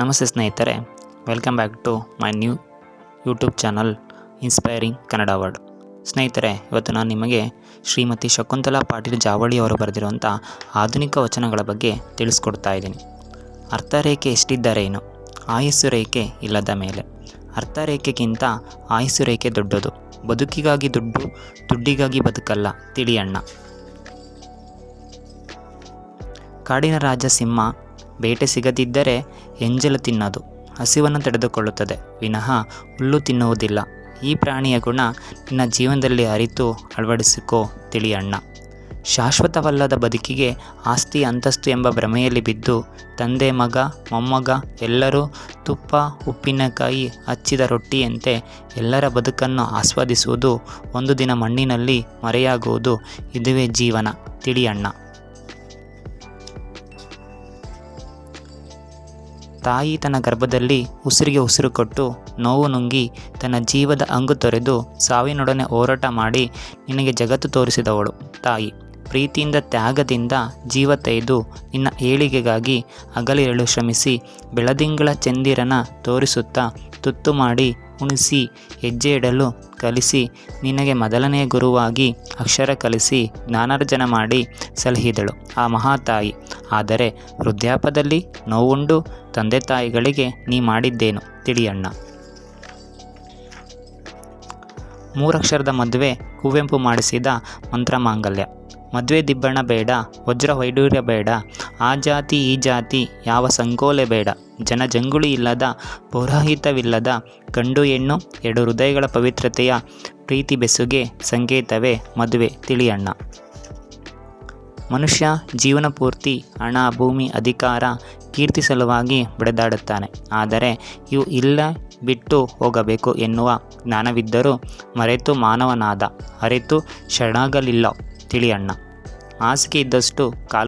ನಮಸ್ತೆ ಸ್ನೇಹಿತರೆ welcome back to my new YouTube channel inspiring Kannada world ಸ್ನೇಹಿತರೆ, ಇವತ್ತು ನಾನು ನಿಮಗೆ ಶ್ರೀಮತಿ ಶಕುಂತಲಾ ಪಾಟೀಲ್ ಜಾವಳಿ ಅವರು ಬರೆದಿರುವಂಥ ಆಧುನಿಕ ವಚನಗಳ ಬಗ್ಗೆ ತಿಳಿಸ್ಕೊಡ್ತಾ ಇದ್ದೀನಿ. ಅರ್ಥರೇಖೆ ಎಷ್ಟಿದ್ದರೇನು? ಆಯಸ್ಸು ರೇಖೆ ಇಲ್ಲದ ಮೇಲೆ. ಅರ್ಥರೇಖೆಗಿಂತ ಆಯಸ್ಸು ರೇಖೆ ದೊಡ್ಡದು. ಬದುಕಿಗಾಗಿ ದುಡ್ಡು, ದುಡ್ಡಿಗಾಗಿ ಬದುಕಲ್ಲ, ತಿಳಿಯಣ್ಣ. ಕಾಡಿನ ರಾಜ ಸಿಂಹ ಬೇಟೆ ಸಿಗದಿದ್ದರೆ ಎಂಜಲು ತಿನ್ನೋದು ಹಸಿವನ್ನು ತಡೆದುಕೊಳ್ಳುತ್ತದೆ. ವಿನಃ ಹುಲ್ಲು ತಿನ್ನುವುದಿಲ್ಲ. ಈ ಪ್ರಾಣಿಯ ಗುಣ ನಿನ್ನ ಜೀವನದಲ್ಲಿ ಅರಿತು ಅಳವಡಿಸಿಕೋ ತಿಳಿ ಅಣ್ಣ ಶಾಶ್ವತವಲ್ಲದ ಬದುಕಿಗೆ ಆಸ್ತಿ ಅಂತಸ್ತು ಎಂಬ ಭ್ರಮೆಯಲ್ಲಿ ಬಿದ್ದು ತಂದೆ, ಮಗ, ಮೊಮ್ಮಗ ಎಲ್ಲರೂ ತುಪ್ಪ, ಉಪ್ಪಿನಕಾಯಿ ಹಚ್ಚಿದ ರೊಟ್ಟಿಯಂತೆ ಎಲ್ಲರ ಬದುಕನ್ನು ಆಸ್ವಾದಿಸುವುದು ಒಂದು ದಿನ ಮಣ್ಣಿನಲ್ಲಿ ಮರೆಯಾಗುವುದು ಇದುವೇ ಜೀವನ. ತಿಳಿ ತಾಯಿ ತನ್ನ ಗರ್ಭದಲ್ಲಿ ಉಸಿರಿಗೆ ಉಸಿರು ಕೊಟ್ಟು ನೋವು ನುಂಗಿ ತನ್ನ ಜೀವದ ಅಂಗು ತೊರೆದು ಸಾವಿನೊಡನೆ ಹೋರಾಟ ಮಾಡಿ ನಿನಗೆ ಜಗತ್ತು ತೋರಿಸಿದವಳು. ತಾಯಿ, ಪ್ರೀತಿಯಿಂದ ತ್ಯಾಗದಿಂದ ಜೀವ ತೆಗೆದು ನಿನ್ನ ಏಳಿಗೆಗಾಗಿ ಹಗಲಿರಳು ಶ್ರಮಿಸಿ ಬೆಳದಿಂಗಳ ಚಂದಿರನ ತೋರಿಸುತ್ತಾ ತುತ್ತು ಮಾಡಿ ಉಣಿಸಿ, ಹೆಜ್ಜೆ ಇಡಲು ಕಲಿಸಿ, ನಿನಗೆ ಮೊದಲನೆಯ ಗುರುವಾಗಿ ಅಕ್ಷರ ಕಲಿಸಿ ಜ್ಞಾನಾರ್ಜನ ಮಾಡಿ ಸಲಹಿದಳು ಆ ಮಹಾತಾಯಿ ಆದರೆ ವೃದ್ಧಾಪದಲ್ಲಿ ನೋವುಂಡು ತಂದೆ ತಾಯಿಗಳಿಗೆ ನೀ ಮಾಡಿದ್ದೇನು? ತಿಳಿಯಣ್ಣ ಮೂರಕ್ಷರದ ಮದುವೆ ಕುವೆಂಪು ಮಾಡಿಸಿದ ಮಂತ್ರ ಮಾಂಗಲ್ಯ ಮದುವೆ ದಿಬ್ಬಣ ಬೇಡ, ವಜ್ರ ವೈಡೂರ್ಯ ಬೇಡ, ಆ ಜಾತಿ ಈ ಜಾತಿ, ಯಾವ ಸಂಕೋಲೆ ಬೇಡ. ಜನ ಜಂಗುಳಿ ಇಲ್ಲದ ಪೌರಾಹಿತವಿಲ್ಲದ ಗಂಡು ಹೆಣ್ಣು, ಎರಡು ಹೃದಯಗಳ ಪವಿತ್ರತೆಯ, ಪ್ರೀತಿ ಬೆಸುಗೆ ಸಂಕೇತವೇ ಮದುವೆ ತಿಳಿಯಣ್ಣ ಮನುಷ್ಯ ಜೀವನ ಪೂರ್ತಿ, ಹಣ, ಭೂಮಿ, ಅಧಿಕಾರ ಕೀರ್ತಿ ಸಲುವಾಗಿ ಬಡಿದಾಡುತ್ತಾನೆ. ಆದರೆ ಇವು ಇಲ್ಲ ಬಿಟ್ಟು ಹೋಗಬೇಕು ಎನ್ನುವ ಜ್ಞಾನವಿದ್ದರೂ ಮರೆತು ಮಾನವನಾದ, ಅರೆತು ಶರಣಾಗಲಿಲ್ಲ ತಿಳಿಯಣ್ಣ. ಹಾಸಿಗೆ ಇದ್ದಷ್ಟು ಕಾಲು